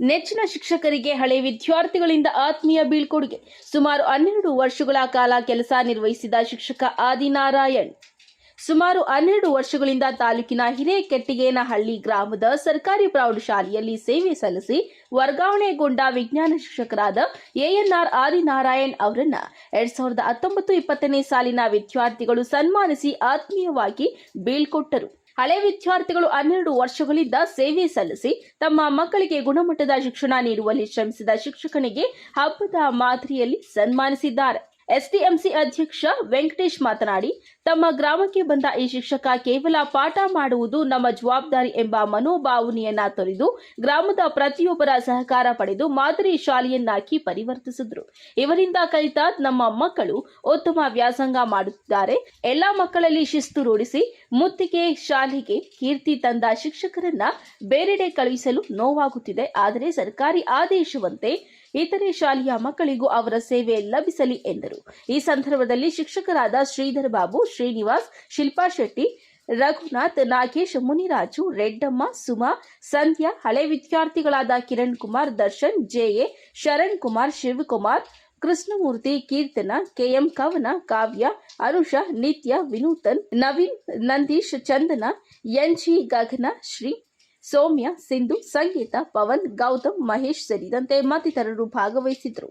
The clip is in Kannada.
ನೆಚ್ಚಿನ ಶಿಕ್ಷಕರಿಗೆ ಹಳೆ ವಿದ್ಯಾರ್ಥಿಗಳಿಂದ ಆತ್ಮೀಯ ಬೀಳ್ಕೊಡುಗೆ. ಸುಮಾರು ಹನ್ನೆರಡು ವರ್ಷಗಳ ಕಾಲ ಕೆಲಸ ನಿರ್ವಹಿಸಿದ ಶಿಕ್ಷಕ ಆದಿನಾರಾಯಣ್. ಸುಮಾರು ಹನ್ನೆರಡು ವರ್ಷಗಳಿಂದ ತಾಲೂಕಿನ ಹಿರೇಕೆಟ್ಟಿಗೇನಹಳ್ಳಿ ಗ್ರಾಮದ ಸರ್ಕಾರಿ ಪ್ರೌಢಶಾಲೆಯಲ್ಲಿ ಸೇವೆ ಸಲ್ಲಿಸಿ ವರ್ಗಾವಣೆಗೊಂಡ ವಿಜ್ಞಾನ ಶಿಕ್ಷಕರಾದ ಎಎನ್ಆರ್ ಆದಿನಾರಾಯಣ್ ಅವರನ್ನ ಎರಡ್ ಸಾವಿರದ ಹತ್ತೊಂಬತ್ತು ಇಪ್ಪತ್ತನೇ ಸಾಲಿನ ವಿದ್ಯಾರ್ಥಿಗಳು ಸನ್ಮಾನಿಸಿ ಆತ್ಮೀಯವಾಗಿ ಬೀಳ್ಕೊಟ್ಟರು. ಹಳೆ ವಿದ್ಯಾರ್ಥಿಗಳು ಹನ್ನೆರಡು ವರ್ಷಗಳಿಂದ ಸೇವೆ ಸಲ್ಲಿಸಿ ತಮ್ಮ ಮಕ್ಕಳಿಗೆ ಗುಣಮಟ್ಟದ ಶಿಕ್ಷಣ ನೀಡುವಲ್ಲಿ ಶ್ರಮಿಸಿದ ಶಿಕ್ಷಕನಿಗೆ ಹಬ್ಬದ ಮಾದರಿಯಲ್ಲಿ ಸನ್ಮಾನಿಸಿದ್ದಾರೆ. ಎಸ್ಡಿಎಂಸಿ ಅಧ್ಯಕ್ಷ ವೆಂಕಟೇಶ್ ಮಾತನಾಡಿ, ತಮ್ಮ ಗ್ರಾಮಕ್ಕೆ ಬಂದ ಈ ಶಿಕ್ಷಕ ಕೇವಲ ಪಾಠ ಮಾಡುವುದು ನಮ್ಮ ಜವಾಬ್ದಾರಿ ಎಂಬ ಮನೋಭಾವನೆಯನ್ನ ತೊರೆದು, ಗ್ರಾಮದ ಪ್ರತಿಯೊಬ್ಬರ ಸಹಕಾರ ಪಡೆದು ಮಾದರಿ ಶಾಲೆಯನ್ನಾಗಿ ಪರಿವರ್ತಿಸಿದ್ರು. ಇವರಿಂದ ಕಲಿತ ನಮ್ಮ ಮಕ್ಕಳು ಉತ್ತಮ ವ್ಯಾಸಂಗ ಮಾಡುತ್ತಿದ್ದಾರೆ. ಎಲ್ಲಾ ಮಕ್ಕಳಲ್ಲಿ ಶಿಸ್ತು ರೂಢಿಸಿ, ಮುತ್ತಿಗೆ, ಶಾಲೆಗೆ ಕೀರ್ತಿ ತಂದ ಶಿಕ್ಷಕರನ್ನ ಬೇರೆಡೆ ಕಳುಹಿಸಲು ನೋವಾಗುತ್ತಿದೆ. ಆದರೆ ಸರ್ಕಾರಿ ಆದೇಶವಂತೆ ಇತರೆ ಶಾಲೆಯ ಮಕ್ಕಳಿಗೂ ಅವರ ಸೇವೆ ಲಭಿಸಲಿ ಎಂದರು. ಈ ಸಂದರ್ಭದಲ್ಲಿ ಶಿಕ್ಷಕರಾದ ಶ್ರೀಧರ್ ಬಾಬು, ಶ್ರೀನಿವಾಸ್, ಶಿಲ್ಪಾ ಶೆಟ್ಟಿ, ರಘುನಾಥ್, ನಾಗೇಶ್, ಮುನಿರಾಜು, ರೆಡ್ಡಮ್ಮ, ಸುಮಾ, ಸಂಧ್ಯಾ, ಹಳೆ ವಿದ್ಯಾರ್ಥಿಗಳಾದ Kiran Kumar, Darshan JA Sharan Kumar Shivakumar Krishnamurthy, Keerthana, KM Kavana, Kavya Anusha Nithya, Vinuthan, Naveen, Nandish, Chandana NG Gagana, Shri Soumya Sindhu Sangeetha Pavan Gautam Mahesh ಸೇರಿದಂತೆ ಮತ್ತಿತರರು ಭಾಗವಹಿಸಿದ್ದರು